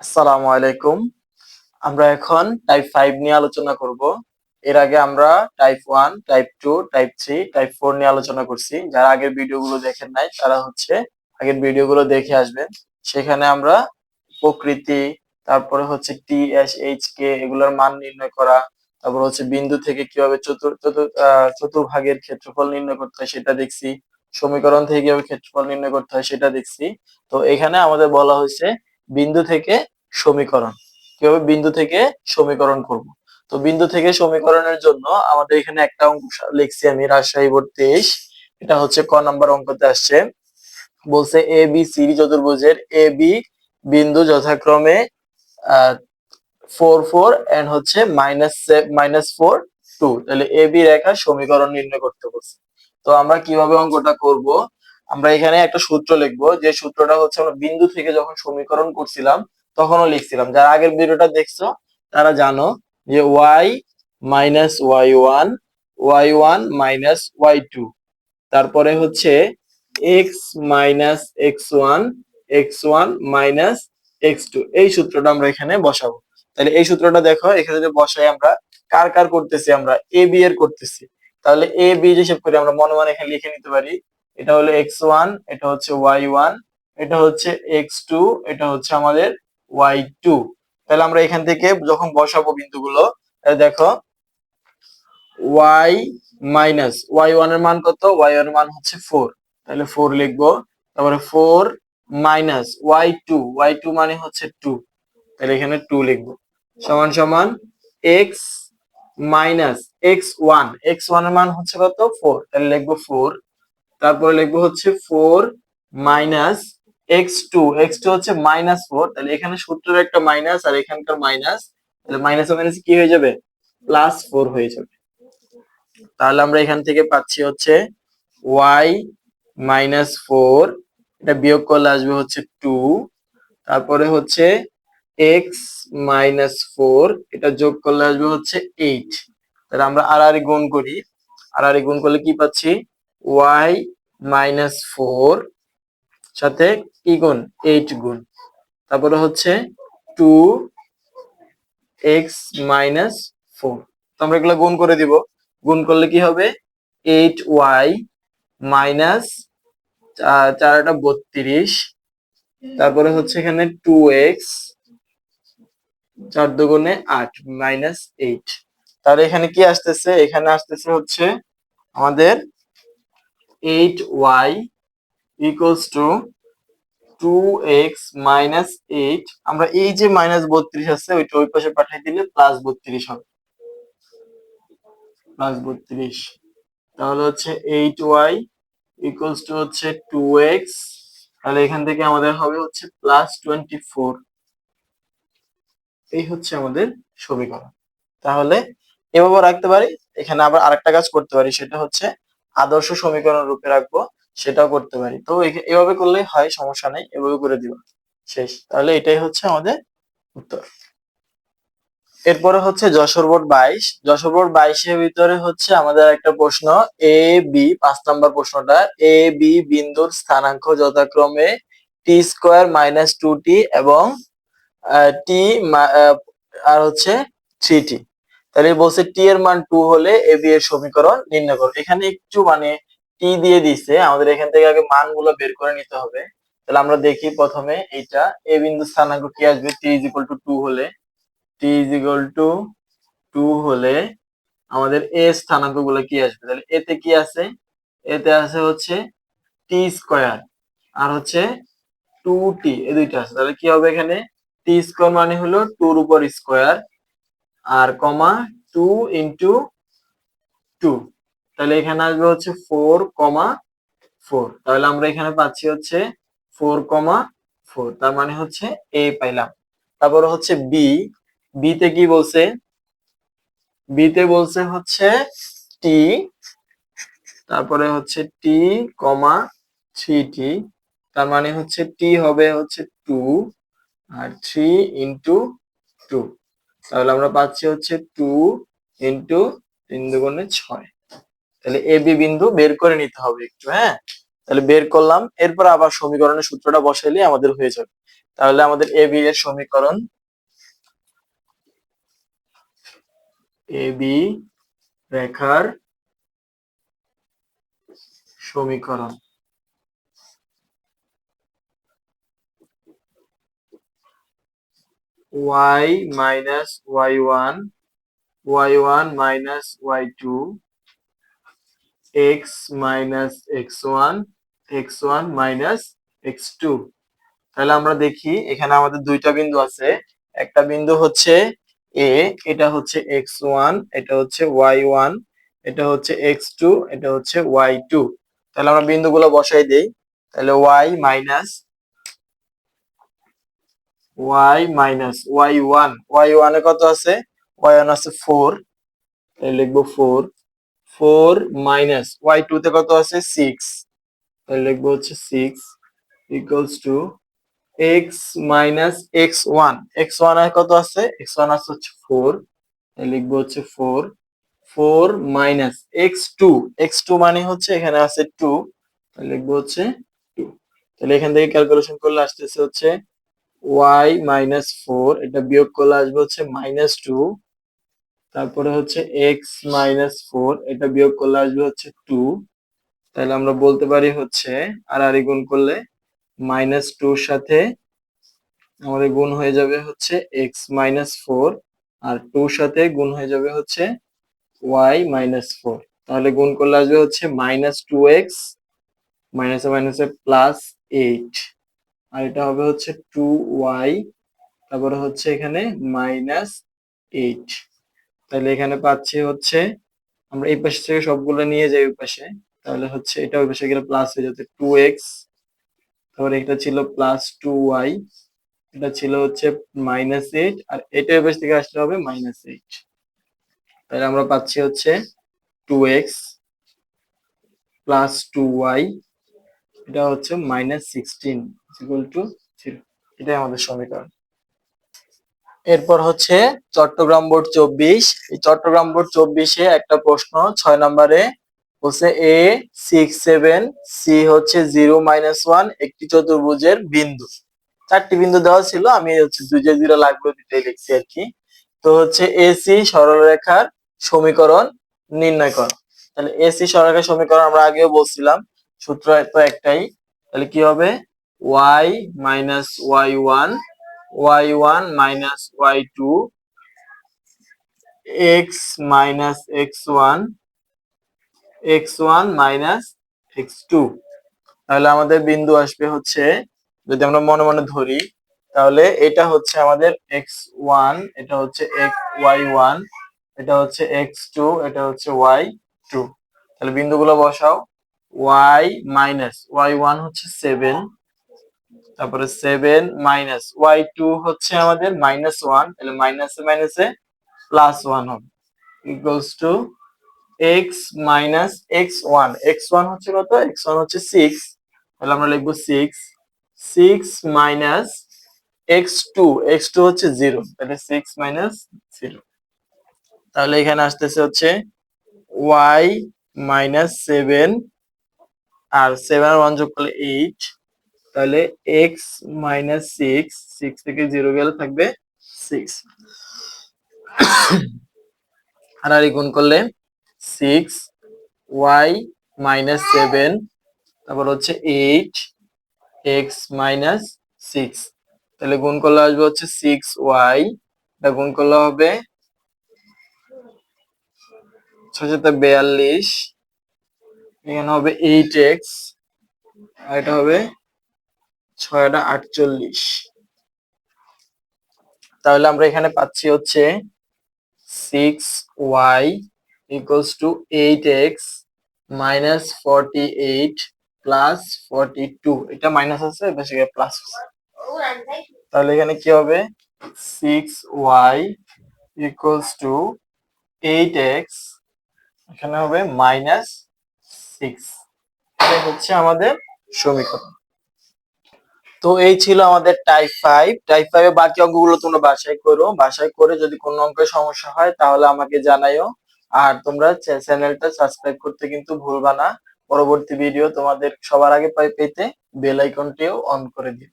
আসসালামু আলাইকুম। আমরা এখন টাইপ ফাইভ নিয়ে আলোচনা করব। এর আগে আমরা type one type two type three type four নিয়ে আলোচনা করছি। যারা আগের ভিডিওগুলো দেখেন নাই, তারা হচ্ছে আগের ভিডিওগুলো দেখে আসবেন। সেখানে আমরা প্রকৃতি, তারপরে হচ্ছে টি এস এইচ কে এগুলোর মান নির্ণয় করা, তারপর হচ্ছে বিন্দু থেকে কীভাবে চতুর চতুর্ভাগের ক্ষেত্রফল নির্ণয় করতে হয় সেটা দেখছি। সমীকরণ থেকে কীভাবে ক্ষেত্রফল নির্ণয় করতে হয় সেটা দেখছি। তো এখানে আমাদের বলা হয়েছে বিন্দু থেকে সমীকরণ। কীভাবে বিন্দু থেকে সমীকরণ করব? তো বিন্দু থেকে সমীকরণের জন্য আমাদের এখানে একটা অঙ্ক লিখছি আমি, রাজশাহী বোর্ড তেইশ। এটা হচ্ছে ক নাম্বার অঙ্কতে আসছে। বলছে এ বি সি চতুর্ভুজের এ বি বিন্দু যথাক্রমে ফোর ফোর এন্ড হচ্ছে মাইনাস মাইনাস ফোর টু তাহলে এ বি রেখার সমীকরণ নির্ণয় করতে বলছে। তো আমরা কীভাবে অঙ্কটা করব? আমরা এখানে একটা সূত্র লিখব, যে সূত্রটা হচ্ছে আমরা বিন্দু থেকে যখন সমীকরণ করছিলাম, তখনও লিখছিলাম। যারা আগের ভিডিওটা দেখছ, তারা জানো যে Y minus Y one Y one minus Y two তারপরে হচ্ছে X minus X one X one minus X two এই সূত্রটা আমরা এখানে বসাবো। তাহলে এই সূত্রটা দেখো, এখানে যদি বসাই আমরা, কার কার করতেছি আমরা? এ বি এর করতেছি। তাহলে এ বি হিসেব করে আমরা মনে মনে এখানে লিখে নিতে পারি এটা হলো এক্স ওয়ান এটা হচ্ছে ওয়াই ওয়ান এটা হচ্ছে এক্স টু এটা হচ্ছে আমাদের ওয়াই টু তাহলে আমরা এখান থেকে যখন বসাবো বিন্দুগুলো, তাহলে দেখো ওয়াই মাইনাস ওয়াই ওয়ানের মান কত? ওয়াই ওয়ানের মান হচ্ছে ফোর তাহলে ফোর লিখব, তারপরে four minus Y two Y two মানে হচ্ছে টু তাহলে এখানে টু লিখব। সমান সমান X minus X one X ওয়ানের মান হচ্ছে কত? ফোর তাহলে লিখব ফোর তারপরে লিখব হচ্ছে four minus X two X two হচ্ছে মাইনাস ফোর তাহলে এখানে সূত্রের একটা মাইনাস আর এখানকার মাইনাস তাহলে মাইনাস মাইনাস কি হয়ে যাবে? প্লাস ফোর হয়ে যাবে। তাহলে আমরা এখান থেকে পাচ্ছি হচ্ছে ওয়াই মাইনাস ফোর এটা বিয়োগ করলে আসবে হচ্ছে টু তারপরে হচ্ছে এক্স মাইনাস ফোর এটা যোগ করলে আসবে হচ্ছে এইট তাহলে আমরা আর আর গুণ করি। আর গুণ করলে কি পাচ্ছি? ওয়াই মাইনাস ফোর সাথে কি গুণ? এইট গুণ। তারপরে হচ্ছে টু এক্স মাইনাস ফোর তো আমরা এগুলো গুণ করে দিব। গুণ করলে কি হবে? এইট ওয়াই মাইনাস চারটা বত্রিশ। তারপরে হচ্ছে এখানে টু এক্স চার দুগুণে আট মাইনাস এইট তাহলে এখানে কি আসতেছে? এখানে আসতেছে হচ্ছে আমাদের eight Y equals to two X minus eight আমরা এই যে মাইনাস বত্রিশ আছে, ওইটা ওই পাশে পাঠিয়ে দিলে প্লাস বত্রিশ হবে। প্লাস বত্রিশ। তাহলে হচ্ছে এইট ওয়াই ইকুয়ালস টু হচ্ছে টু এক্স তাহলে এখান থেকে আমাদের হবে হচ্ছে প্লাস টোয়েন্টি ফোর এই হচ্ছে আমাদের সমীকরণ। তাহলে এভাবে রাখতে পারি, এখানে আবার আরেকটা কাজ করতে পারি, সেটা হচ্ছে আদর্শ সমীকরণ রূপে রাখব, সেটাও করতে পারি। তো এভাবে করলেই হয়, সমস্যা নেই, এভাবে করে দিব। শেষ। তাহলে এটাই হচ্ছে আমাদের উত্তর। এরপরে হচ্ছে যশোর বোর্ড বাইশ। যশোর বোর্ড বাইশের ভিতরে হচ্ছে আমাদের একটা প্রশ্ন, এ, বি, পাঁচ নাম্বার প্রশ্নটা, এ, বি বিন্দুর স্থানাঙ্ক যথাক্রমে T square minus two T এবং টি আর হচ্ছে থ্রি টি তাহলে বলছে টি এর মান টু হলে এ বি এর সমীকরণ নির্ণয় করো। এখানে একটু মানে টি দিয়ে দিছে, আমাদের এখান থেকে আগে মানগুলো বের করে নিতে হবে। তাহলে আমরা দেখি প্রথমে এইটা এ বিন্দু স্থানাঙ্ক কি আসবে? T is equal to two হলে। T is equal to two হলে আমাদের এ স্থানাঙ্কগুলো কি আসবে? তাহলে এতে কি আছে? এতে আছে হচ্ছে টি স্কোয়ার আর হচ্ছে টু টি এই দুইটা আছে। তাহলে কি হবে এখানে? টি স্কোয়ার মানে হলো টুর উপর স্কোয়ার আর কমা টু ইন্টু টু তাহলে এখানে আসবে হচ্ছে ফোর কমা ফোর তাহলে আমরা এখানে পাচ্ছি হচ্ছে ফোর কমা ফোর তার মানে হচ্ছে এ পাইলাম। তারপরে হচ্ছে বি বি তে কি বলছে? বি তে বলছে হচ্ছে টি তারপরে হচ্ছে টি কমা থ্রি টি তার মানে হচ্ছে টি হবে হচ্ছে টু আর থ্রি ইন্টু টু তাহলে আমরা পাচ্ছি হচ্ছে টু ইন্টু তিন দুগুণে ছয়। তাহলে এ বি বিন্দু বের করে নিতে হবে একটু হ্যাঁ? তাহলে বের করলাম, এরপর আবার সমীকরণের সূত্রটা বসাইলে আমাদের হয়ে যাবে। তাহলে আমাদের এ বি এর সমীকরণ এ বি রেখার সমীকরণ। Y minus y1 y1 minus y2 x minus x1 x1 minus x2 তাহলে আমরা দেখি এখানে আমাদের দুইটা বিন্দু আছে। একটা বিন্দু হচ্ছে a, এটা হচ্ছে x1 এটা হচ্ছে y1 এটা হচ্ছে x2 এটা হচ্ছে y2 তাহলে আমরা বিন্দুগুলো বসাই দেই। তাহলে y minus y minus y1 y1 এ কত আছে? Y1 আছে 4 তাহলে লিখব 4 4 মাইনাস y2 তে কত আছে? 6 তাহলে লিখব হচ্ছে 6 equals to x minus x1 x1 এ কত আছে? X1 আছে হচ্ছে 4 তাহলে লিখব হচ্ছে 4 4 মাইনাস x2 x2 মানে হচ্ছে এখানে আছে 2 তাহলে লিখব হচ্ছে 2 তাহলে এখান থেকে ক্যালকুলেশন করলে আসতেছে হচ্ছে y মাইনাস ফোর এটা বিয়োগ করলে আসবে হচ্ছে মাইনাস টু তারপরে হচ্ছে x মাইনাস ফোর এটা বিয়োগ করলে আসবে হচ্ছে টু তাহলে আমরা বলতে পারি হচ্ছে আর আর গুণ করলে মাইনাস টুর সাথে আমাদের গুণ হয়ে যাবে হচ্ছে x মাইনাস ফোর আর টুর সাথে গুণ হয়ে যাবে হচ্ছে y মাইনাস ফোর তাহলে গুণ করলে আসবে হচ্ছে মাইনাস টু এক্স মাইনাসে মাইনাসে প্লাস এইট আর এটা হবে হচ্ছে টু ওয়াই তারপরে হচ্ছে এখানে মাইনাস এইট তাহলে এখানে পাচ্ছি হচ্ছে, আমরা এই পাশে থেকে সবগুলো নিয়ে যাই ওই পাশে, তাহলে হচ্ছে এটা ওই পাশে গেলে প্লাস হয়ে যাচ্ছে টু এক্স তারপরে এটা ছিল প্লাস টু ওয়াই এটা ছিল হচ্ছে মাইনাস এইট আর এটা ওই পাশ থেকে আসলে হবে মাইনাস এইট তাহলে আমরা পাচ্ছি হচ্ছে two X plus two Y এটা হচ্ছে minus sixteen equal to zero এটাই আমাদের সমীকরণ। এরপর হচ্ছে চট্টগ্রাম বোর্ড চব্বিশ। এই চট্টগ্রাম বোর্ড চব্বিশে একটা প্রশ্ন, ছয় নম্বরে বলছে এ সিক্স সেভেন সি হচ্ছে জিরো মাইনাস ওয়ান একটি চতুর্ভুজের বিন্দু। চারটি বিন্দু দেওয়া ছিল, আমি হচ্ছে দুই যে জিরো লাগবে দুটাই লিখছি আর কি। তো হচ্ছে এসি সরলরেখার সমীকরণ নির্ণয় করো। তাহলে এসি সরলরেখার সমীকরণ আমরা আগেও বলছিলাম, সূত্র তো একটাই। তাহলে কি হবে? Y minus Y one Y one minus Y two X minus X one X one minus X two তাহলে আমাদের বিন্দু আসবে হচ্ছে, যদি আমরা মনে মনে ধরি, তাহলে এটা হচ্ছে আমাদের এক্স ওয়ান এটা হচ্ছে এক্স ওয়াই ওয়ান এটা হচ্ছে এক্স টু এটা হচ্ছে ওয়াই টু তাহলে বিন্দুগুলো বসাও ওয়াই মাইনাস ওয়াই ওয়ান হচ্ছে সেভেন তারপরে সেভেন মাইনাস ওয়াই টু হচ্ছে আমাদের মাইনাস ওয়ান তাহলে মাইনাসে মাইনাসে প্লাস ওয়ান হবে। Equals to X minus X one X one হচ্ছে কত? এক্স ওয়ান হচ্ছে সিক্স তাহলে আমরা লিখব six six minus X two X two হচ্ছে জিরো তাহলে সিক্স মাইনাস জিরো তাহলে এখানে আসতেছে হচ্ছে ওয়াই মাইনাস সেভেন আর সেভেন ওয়ান যোগ করলে এইট তাহলে এক্স মাইনাস সিক্স সিক্স থেকে জিরো গেলে থাকবে সিক্স আর আর গুণ করলে সিক্স ওয়াই মাইনাস সেভেন তারপর হচ্ছে এইট এক্স মাইনাস সিক্স তাহলে গুণ করলে আসবে হচ্ছে সিক্স ওয়াই এটা গুণ করলে হবে ছয় বিয়াল্লিশ, এখানে হবে এইট এক্স আর এটা হবে ছয়টা আটচল্লিশ। তাহলে আমরা এখানে পাচ্ছি হচ্ছে six Y equals to eight X minus forty eight plus forty two এটা মাইনাস আছে, বেশি প্লাস তাহলে এখানে কি হবে? Six Y equals to eight X এখানে হবে মাইনাস সিক্স এটাই হচ্ছে আমাদের সমীকরণ। তো এই ছিল আমাদের টাইপ ফাইভ টাইপ ফাইভ বাকি অঙ্কগুলো তোমরা বাসায় করো। বাসায় করে যদি কোনো অঙ্কের সমস্যা হয়, তাহলে আমাকে জানাইও। আর তোমরা চ্যানেলটা সাবস্ক্রাইব করতে কিন্তু ভুলবা না। পরবর্তী ভিডিও তোমাদের সবার আগে পাই পেতে বেল আইকনটিও অন করে দিও।